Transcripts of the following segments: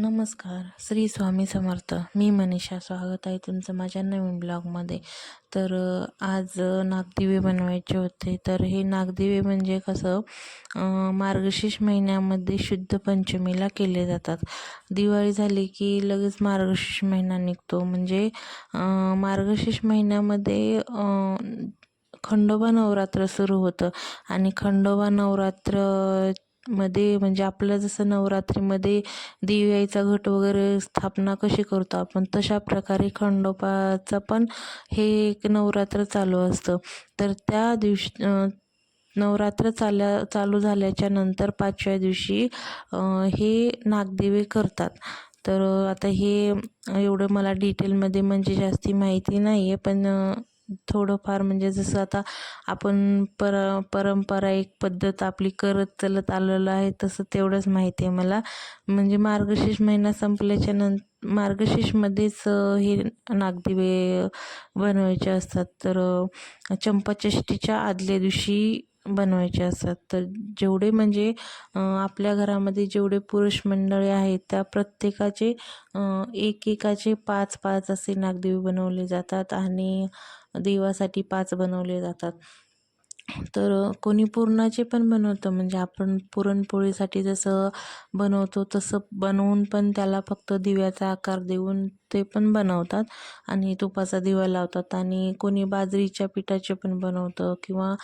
नमस्कार. श्री स्वामी समर्थ. मी मनीषा. स्वागत आहे तुमचं माझ्या नवीन ब्लॉगमध्ये. तर आज नागदिवे बनवायचे होते. तर हे नागदिवे म्हणजे कसं मार्गशीर्ष महिन्यामध्ये शुद्ध पंचमीला केले जातात. दिवाळी झाली की लगेच मार्गशीर्ष महिना निघतो. म्हणजे मार्गशीर्ष महिन्यामध्ये खंडोबा नवरात्र सुरू होतं. आणि खंडोबा नवरात्र मध्ये म्हणजे आपलं जसं नवरात्रीमध्ये दिव्याचा घट वगैरे स्थापना कशी करतो आपण तशा प्रकारे खंडोबाचं पण हे एक नवरात्र चालू असतं. तर त्या दिवशी नवरात्र चाल्या चालू झाल्याच्यानंतर पाचव्या दिवशी हे नागदेवे करतात. तर आता हे एवढं मला डिटेलमध्ये म्हणजे जास्ती माहिती नाही आहे पण थोडंफार म्हणजे जसं आता आपण पर परंपरा एक पद्धत आपली करत चालत आलेलं आहे तसं तेवढंच माहिती आहे मला. म्हणजे मार्गशीर्ष महिना संपल्याच्या नं मार्गशीर्षमध्येच हे नागदिवे बनवायचे असतात. तर चंपाषष्ठीच्या आदल्या दिवशी बनवायचे असतात. तर जेवढे म्हणजे आपल्या घरामध्ये जेवढे पुरुष मंडळी आहेत त्या प्रत्येकाचे एकेकाचे पाच पाच असे नागदेवी बनवले जातात आणि देवासाठी पाच बनवले जातात. तर कोणी पुरणाचे पण बनवतं. म्हणजे आपण पुरणपोळीसाठी जसं बनवतो तसं बनवून पण त्याला फक्त दिव्याचा आकार देऊन ते पण बनवतात आणि तुपाचा दिवा लावतात. आणि कोणी बाजरीच्या पिठाचे पण बनवतं किंवा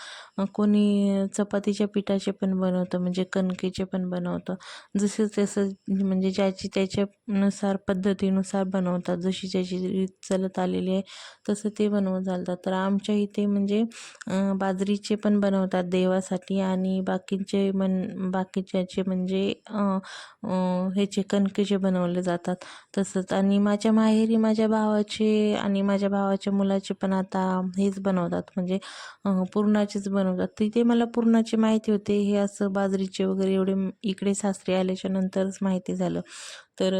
कोणी चपातीच्या पिठाचे पण बनवतं म्हणजे कणकेचे पण बनवतं. जसं तसं म्हणजे ज्याची त्याच्यानुसार पद्धतीनुसार बनवतात. जशी ज्याची रीत चालत आलेली आहे तसं ते बनवत चालतात. तर आमच्या इथे म्हणजे बाजरीचे पण बनवतात देवासाठी आणि बाकीचे मन बाकीच्याचे म्हणजे ह्याचे कणकेचे बनवले जातात तसंच. आणि माझ्या माहेरी माझ्या भावाचे आणि माझ्या भावाच्या मुलाचे पण आता हेच बनवतात. म्हणजे पुरणाचेच बनवतात. तिथे मला पुरणाची माहिती होते. हे असं बाजरीचे वगैरे एवढे इकडे सासरे आल्याच्या नंतरच माहिती झालं. तर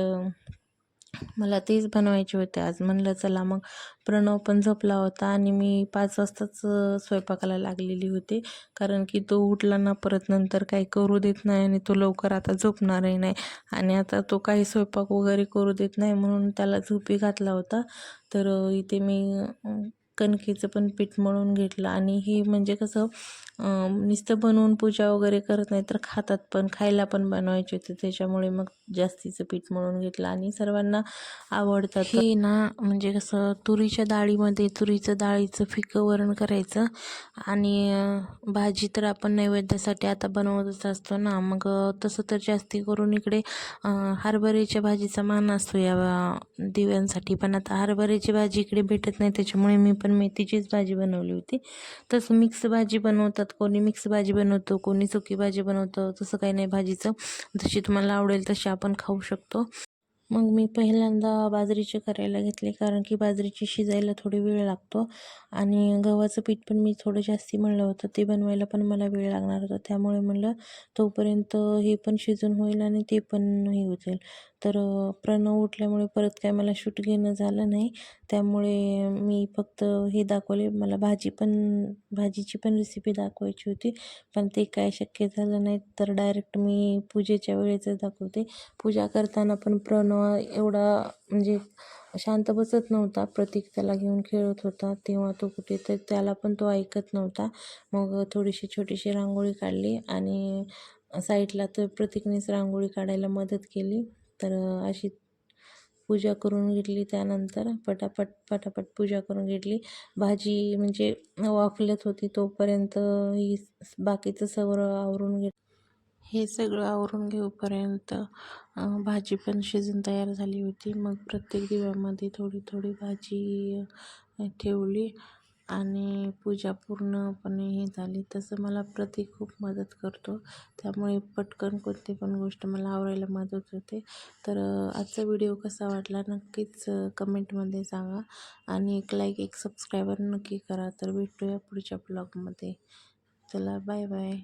मला तेच बनवायचे होते. आज म्हणलं चला मग. प्रणव पण झोपला होता आणि मी पाच वाजताच स्वयंपाकाला लागलेली होते. कारण की तो उठला ना परत नंतर काही करू देत नाही आणि तो लवकर आता झोपणारही नाही. आणि आता तो काही स्वयंपाक वगैरे करू देत नाही म्हणून त्याला झोपी घातला होता. तर इथे मी कणकेचं पण पीठ मळून घेतलं. आणि हे म्हणजे कसं नुसतं बनवून पूजा वगैरे करत नाही तर खातात पण खायला पण बनवायचे होते. त्याच्यामुळे मग जास्तीचं पीठ मळून घेतलं आणि सर्वांना आवडतात. हे ना म्हणजे कसं तुरीच्या डाळीमध्ये तुरीचं डाळीचं फिकं वरण करायचं आणि भाजी तर आपण नैवेद्यासाठी आता बनवतच असतो ना. मग तसं तर जास्ती करून इकडे हरभऱ्याच्या भाजीचा मान असतो या दिव्यांसाठी. पण आता हरभऱ्याची भाजी इकडे भेटत नाही त्याच्यामुळे मी पण मेथीचीच भाजी बनवली होती. तसं मिक्स भाजी बनवतात कोणी मिक्स भाजी बनवतो कोणी सुकी भाजी बनवतं तसं काही नाही भाजीचं. जशी तुम्हाला आवडेल तशी आपण खाऊ शकतो. मग मी पहिल्यांदा बाजरीचे करायला घेतले कारण की बाजरीची शिजायला थोडी वेळ लागतो. आणि गव्हाचं पीठ पण मी थोडं जास्ती म्हणलं होतं ते बनवायला पण मला वेळ लागणार होता. त्यामुळे म्हणलं तोपर्यंत हे पण शिजून होईल आणि ते पण हे होतील तर प्रणव उठल्यामुळे परत काय मला शूट घेणं झालं नाही. त्यामुळे मी फक्त हे दाखवले. मला भाजी पण भाजीची पण रेसिपी दाखवायची होती पण ते काय शक्य झालं नाही. तर डायरेक्ट मी पूजेच्या वेळेचं दाखवते. पूजा करताना पण प्रणव एवढा म्हणजे शांत बसत नव्हता. प्रतीक त्याला घेऊन खेळत होता. तेव्हा तो कुठे तर त्याला पण तो ऐकत नव्हता. मग थोडीशी छोटीशी रांगोळी काढली आणि साईडला तर प्रतीकनेच रांगोळी काढायला मदत केली. तर अशी पूजा करून घेतली त्यानंतर. पटापट पटापट पूजा करून घेतली. भाजी म्हणजे वाफलत होती तोपर्यंत ही बाकीचं सगळं आवरून घेत हे सगळं आवरून घेऊपर्यंत भाजी पण शिजून तयार झाली होती. मग प्रत्येक दिव्यामध्ये थोडी थोडी भाजी ठेवली आणि पूजा पूर्णपणे हे झाली. तसं मला प्रतीक खूप मदत करतो. त्यामुळे पटकन कोणती पण गोष्ट मला आवरायला मदत होते. तर आजचा व्हिडिओ कसा वाटला नक्कीच कमेंटमध्ये सांगा आणि एक लाईक एक सबस्क्रायबर नक्की करा. तर भेटूया पुढच्या ब्लॉगमध्ये. चला बाय बाय.